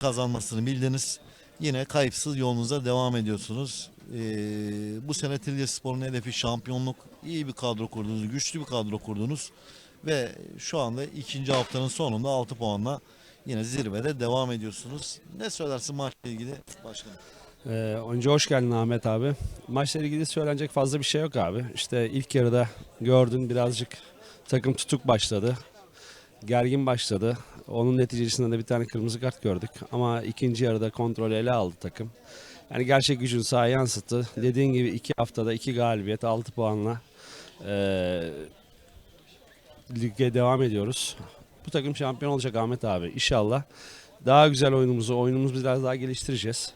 kazanmasını bildiniz. Yine kayıpsız yolunuza devam ediyorsunuz. Ee, bu sene Trilye Spor'un hedefi şampiyonluk. İyi bir kadro kurdunuz, güçlü bir kadro kurdunuz. Ve şu anda ikinci haftanın sonunda 6 puanla yine zirvede devam ediyorsunuz. Ne söylersin maçla ilgili başkanım? Ee, önce hoş geldin Ahmet abi. Maçla ilgili söylenecek fazla bir şey yok abi. İşte ilk yarıda gördün birazcık takım tutuk başladı. Gergin başladı. Onun neticesinde de bir tane kırmızı kart gördük. Ama ikinci yarıda kontrolü ele aldı takım. Yani gerçek gücünü sahaya yansıttı. Dediğin gibi iki haftada iki galibiyet, altı puanla ee, lige devam ediyoruz. Bu takım şampiyon olacak Ahmet abi. İnşallah daha güzel oyunumuzu, oyunumuzu biraz daha geliştireceğiz.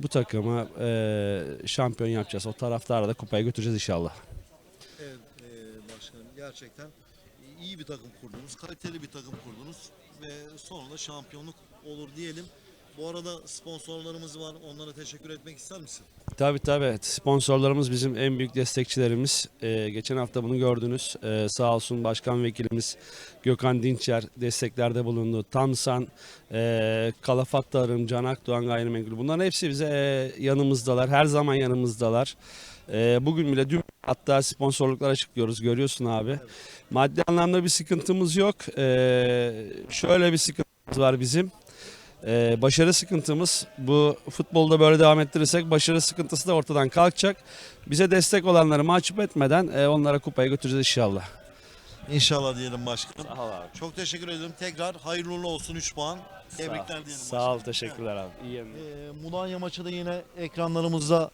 Bu takımı ee, şampiyon yapacağız. O taraftara da kupaya götüreceğiz inşallah. Evet başkanım gerçekten iyi bir takım kurdunuz, kaliteli bir takım kurdunuz ve sonunda şampiyonluk olur diyelim. Bu arada sponsorlarımız var. Onlara teşekkür etmek ister misin? Tabii tabii. Sponsorlarımız bizim en büyük destekçilerimiz. Ee, geçen hafta bunu gördünüz. Ee, sağ olsun Başkan Vekilimiz Gökhan Dinçer desteklerde bulundu. Tamsan, e, Kalafat Tarım, Can Akdoğan Gayrimenkul. Bunların hepsi bize e, yanımızdalar. Her zaman yanımızdalar. Ee, bugün bile dün hatta sponsorluklar açıklıyoruz. Görüyorsun abi. Maddi anlamda bir sıkıntımız yok. Ee, şöyle bir sıkıntımız var bizim. Ee, başarı sıkıntımız bu futbolda böyle devam ettirirsek başarı sıkıntısı da ortadan kalkacak. Bize destek olanları mahcup etmeden e, onlara kupayı götüreceğiz inşallah. İnşallah diyelim başkanım. Sağ ol abi. Çok teşekkür ederim. Tekrar hayırlı uğurlu olsun 3 puan. Tebrikler diyelim. Sağ ol başkanım. teşekkürler abi. İyi yayınlar. Ee, Mudanya maçı da yine ekranlarımızda